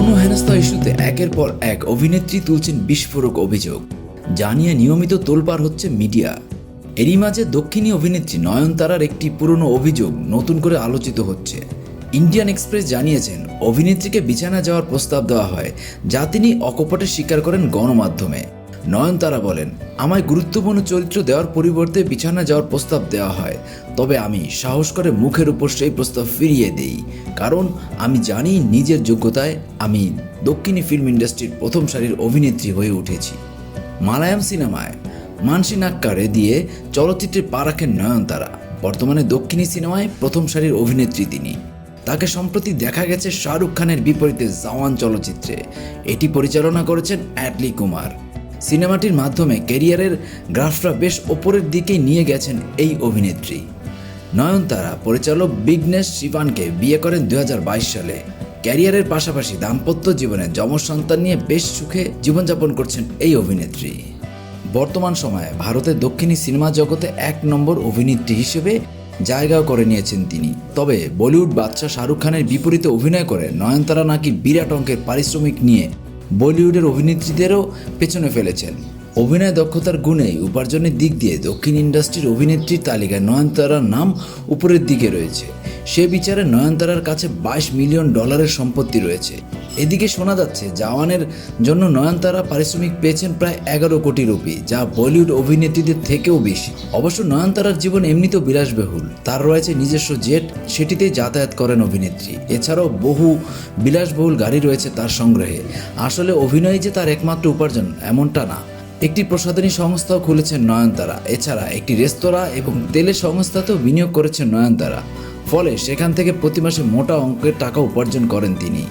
যৌন হেনস্থা ইস্যুতে একের পর এক অভিনেত্রী তুলছেন বিস্ফোরক অভিযোগ জানিয়ে নিয়মিত তোলপার হচ্ছে মিডিয়া। এরই মাঝে দক্ষিণী অভিনেত্রী নয়নতারার একটি পুরনো অভিযোগ নতুন করে আলোচিত হচ্ছে। ইন্ডিয়ান এক্সপ্রেস জানিয়েছেন, অভিনেত্রীকে বিছানা যাওয়ার প্রস্তাব দেওয়া হয়, যা তিনি অকপটে স্বীকার করেন গণমাধ্যমে। নয়নতারা বলেন, আমায় গুরুত্বপূর্ণ চরিত্র দেওয়ার পরিবর্তে বিছানা যাওয়ার প্রস্তাব দেওয়া হয়। তবে আমি সাহস করে মুখের উপর সেই প্রস্তাব ফিরিয়ে দেই। কারণ আমি জানি নিজের যোগ্যতায় আমি দক্ষিণী ফিল্ম ইন্ডাস্ট্রির প্রথম সারির অভিনেত্রী হয়ে উঠেছি। মালায়াম সিনেমায় মানসি নাক্কারে দিয়ে চলচ্চিত্রে পা রাখেন নয়নতারা। বর্তমানে দক্ষিণী সিনেমায় প্রথম সারির অভিনেত্রী তিনি। তাকে সম্প্রতি দেখা গেছে শাহরুখ খানের বিপরীতে জওয়ান চলচ্চিত্রে। এটি পরিচালনা করেছেন অ্যাটলি কুমার। সিনেমাটির মাধ্যমে ক্যারিয়ারের গ্রাফটা বেশ ওপরের দিকে নিয়ে গেছেন এই অভিনেত্রী। নয়নতারা, পরিচালক বিঘ্নেশ শিবানকে বিয়ে করেন দুহাজার বাইশ সালে। ক্যারিয়ারের পাশাপাশি দাম্পত্য জীবনে যমজ সন্তান নিয়ে বেশ সুখে জীবনযাপন করছেন এই অভিনেত্রী। বর্তমান সময়ে ভারতের দক্ষিণী সিনেমা জগতে এক নম্বর অভিনেত্রী হিসেবে জায়গাও করে নিয়েছেন তিনি। তবে বলিউড বাদশাহ শাহরুখ খানের বিপরীতে অভিনয় করে নয়নতারা নাকি বিরাট অঙ্কের পারিশ্রমিক নিয়ে বলিউডের অভিনেত্রীদেরও পেছনে ফেলেছেন। অভিনয় দক্ষতার গুণেই উপার্জনের দিক দিয়ে দক্ষিণ ইন্ডাস্ট্রির অভিনেত্রীর তালিকায় নয়নতারার নাম উপরের দিকে রয়েছে। সে বিচারে নয়নতারার কাছে বাইশ মিলিয়ন ডলারের সম্পত্তি রয়েছে। এদিকে শোনা যাচ্ছে, জাওয়ানের জন্য নয়নতারা পারিশ্রমিক পেয়েছেন প্রায় এগারো কোটি রুপি, যা বলিউড অভিনেত্রীদের থেকেও বেশি। অবশ্য নয়নতারার জীবন এমনিতেও বিলাসবহুল। তার রয়েছে নিজস্ব জেট, সেটিতেই যাতায়াত করেন অভিনেত্রী। এছাড়াও বহু বিলাসবহুল গাড়ি রয়েছে তার সংগ্রহে। আসলে অভিনয় যে তার একমাত্র উপার্জন, এমনটা না। একটি প্রসাধনী সংস্থাও খুলেছেন নয়নতারা। এছাড়া একটি রেস্তোরাঁ এবং তেলের সংস্থাতেও বিনিয়োগ করেছেন নয়নতারা। ফলে সেখান থেকে প্রতি মাসে মোটা অঙ্কের টাকা উপার্জন করেন তিনি।